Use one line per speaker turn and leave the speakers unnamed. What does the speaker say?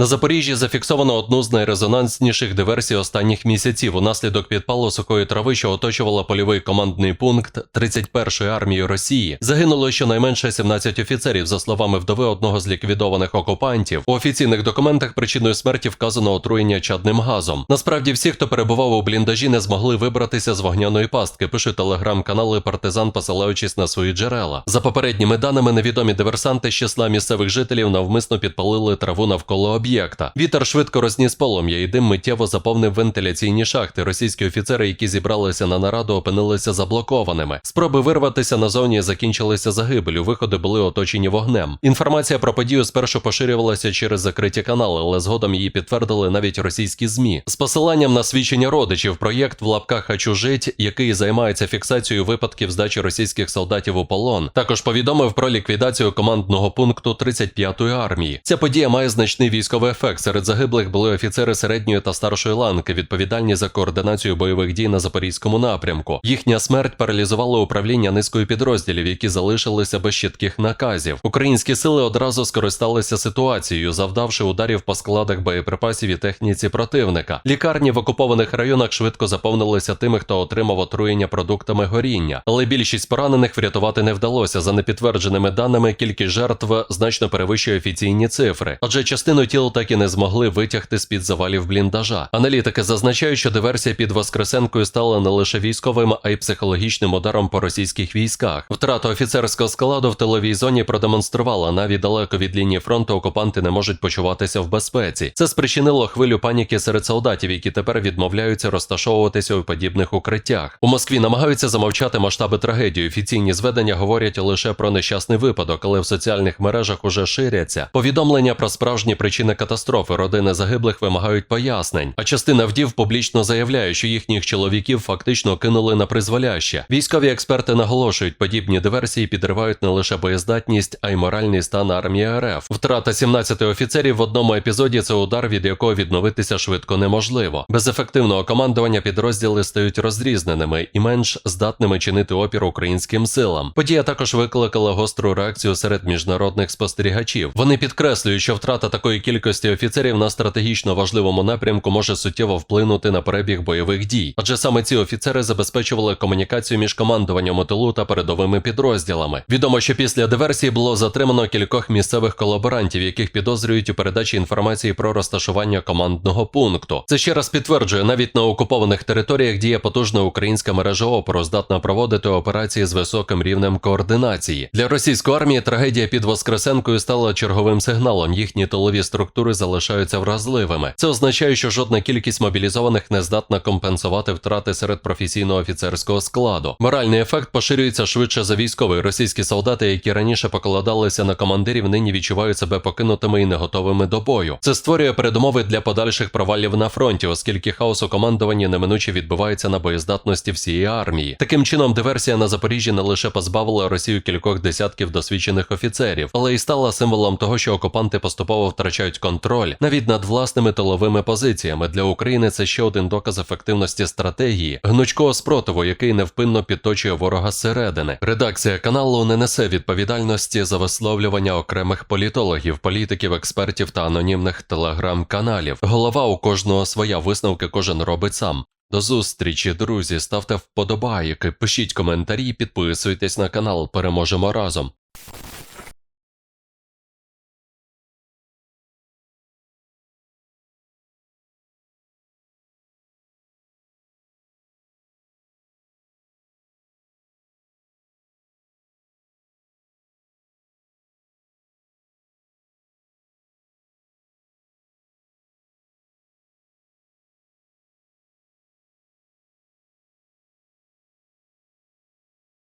На Запоріжжі зафіксовано одну з найрезонансніших диверсій останніх місяців унаслідок підпалу сухої трави, що оточувала польовий командний пункт 31-ї армії Росії. Загинуло щонайменше 17 офіцерів, за словами вдови одного з ліквідованих окупантів. У офіційних документах причиною смерті вказано отруєння чадним газом. Насправді, всі, хто перебував у бліндажі, не змогли вибратися з вогняної пастки. Пишуть телеграм-канали Партизан, посилаючись на свої джерела. За попередніми даними, невідомі диверсанти з числа місцевих жителів навмисно підпалили траву навколо об'єкта. Вітер швидко розніс полум'я, і дим миттєво заповнив вентиляційні шахти. Російські офіцери, які зібралися на нараду, опинилися заблокованими. Спроби вирватися назовні закінчилися загибелю. Виходи були оточені вогнем. Інформація про подію спершу поширювалася через закриті канали, але згодом її підтвердили навіть російські змі. З посиланням на свідчення родичів, проєкт в лапках «Хочу жить», який займається фіксацією випадків здачі російських солдатів у полон, також повідомив про ліквідацію командного пункту 35-ї армії. Ця подія має значний військовий ефект. Серед загиблих були офіцери середньої та старшої ланки, відповідальні за координацію бойових дій на запорізькому напрямку. Їхня смерть паралізувала управління низкою підрозділів, які залишилися без чітких наказів. Українські сили одразу скористалися ситуацією, завдавши ударів по складах боєприпасів і техніці противника. Лікарні в окупованих районах швидко заповнилися тими, хто отримав отруєння продуктами горіння, але більшість поранених врятувати не вдалося. За непідтвердженими даними, кількість жертв значно перевищує офіційні цифри, адже частину тіл так і не змогли витягти з під завалів бліндажа. Аналітики зазначають, що диверсія під Воскресенкою стала не лише військовим, а й психологічним ударом по російських військах. Втрата офіцерського складу в тиловій зоні продемонструвала навіть далеко від лінії фронту окупанти не можуть почуватися в безпеці. Це спричинило хвилю паніки серед солдатів, які тепер відмовляються розташовуватися у подібних укриттях. У Москві намагаються замовчати масштаби трагедії. Офіційні зведення говорять лише про нещасний випадок, але в соціальних мережах уже ширяться. Повідомлення про справжні причини катастрофи родини загиблих вимагають пояснень. А частина вдів публічно заявляє, що їхніх чоловіків фактично кинули на призволяще. Військові експерти наголошують, подібні диверсії підривають не лише боєздатність, а й моральний стан армії РФ. Втрата 17 офіцерів в одному епізоді це удар, від якого відновитися швидко неможливо. Без ефективного командування підрозділи стають розрізненими і менш здатними чинити опір українським силам. Подія також викликала гостру реакцію серед міжнародних спостерігачів. Вони підкреслюють, що втрата такої кількості офіцерів на стратегічно важливому напрямку може суттєво вплинути на перебіг бойових дій, адже саме ці офіцери забезпечували комунікацію між командуванням тилу та передовими підрозділами. Відомо, що після диверсії було затримано кількох місцевих колаборантів, яких підозрюють у передачі інформації про розташування командного пункту. Це ще раз підтверджує, навіть на окупованих територіях діє потужна українська мережа опору, здатна проводити операції з високим рівнем координації. Для російської армії трагедія під Воскресенкою стала черговим сигналом. Їхні тилові структури залишаються вразливими. Це означає, що жодна кількість мобілізованих не здатна компенсувати втрати серед професійного офіцерського складу. Моральний ефект поширюється швидше за військовий. Російські солдати, які раніше покладалися на командирів, нині відчувають себе покинутими і не готовими до бою. Це створює передумови для подальших провалів на фронті, оскільки хаос у командуванні неминуче відбувається на боєздатності всієї армії. Таким чином, диверсія на Запоріжжі не лише позбавила Росію кількох десятків досвідчених офіцерів, але й стала символом того, що окупанти поступово втрачають контроль навіть над власними тиловими позиціями. Для України це ще один доказ ефективності стратегії, гнучкого спротиву, який невпинно підточує ворога зсередини. Редакція каналу не несе відповідальності за висловлювання окремих політологів, політиків, експертів та анонімних телеграм-каналів. Голова у кожного своя висновки кожен робить сам. До зустрічі, друзі. Ставте вподобайки, пишіть коментарі, підписуйтесь на канал. Переможемо разом.